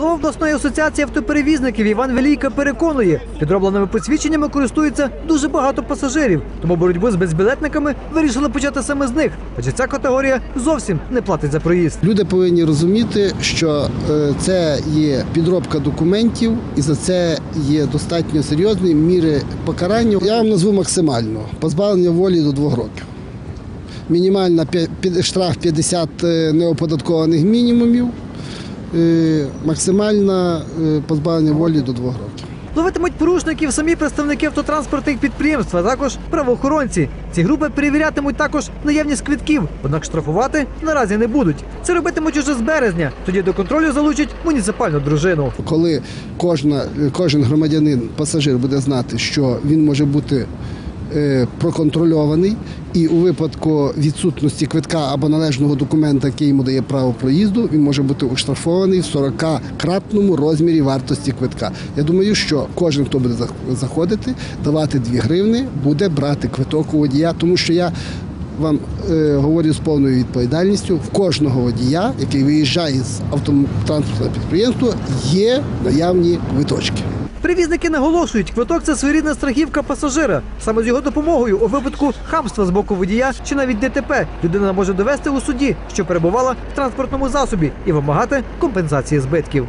Голова обласної асоціації автоперевізників Іван Велійка переконує, підробленими посвідченнями користується дуже багато пасажирів. Тому боротьбу з безбілетниками вирішили почати саме з них, адже ця категорія зовсім не платить за проїзд. Люди повинні розуміти, що е, це є підробка документів, і за це є достатньо серйозні міри покарання. Я вам назву максимально позбавлення волі до двох років. Мінімальна штраф 50 е, неоподаткованих мінімумів, максимальне е, позбавлення волі до двох років. Ловитимуть порушників самі представники автотранспортних підприємств, а також правоохоронці. Ці групи перевірятимуть також наявність квитків, однак штрафувати наразі не будуть. Це робитимуть уже з березня. Тоді до контролю залучать муніципальну дружину. Коли кожна, кожен громадянин, пасажир буде знати, що він може бути проконтрольований, і у випадку відсутності квитка або належного документа, який йому дає право проїзду, він може бути оштрафований в 40-кратному розмірі вартості квитка. Я думаю, що кожен, хто буде зах- заходити, давати 2 гривни, буде брати квиток у водія, тому що я вам е, говорю з повною відповідальністю, в кожного водія, який виїжджає з автотранспортного підприємства, є наявні квиточки. Перевізники наголошують, квиток це своєрідна страхівка пасажира. Саме з його допомогою у випадку хамства з боку водія чи навіть ДТП людина може довести у суді, що перебувала в транспортному засобі, і вимагати компенсації збитків.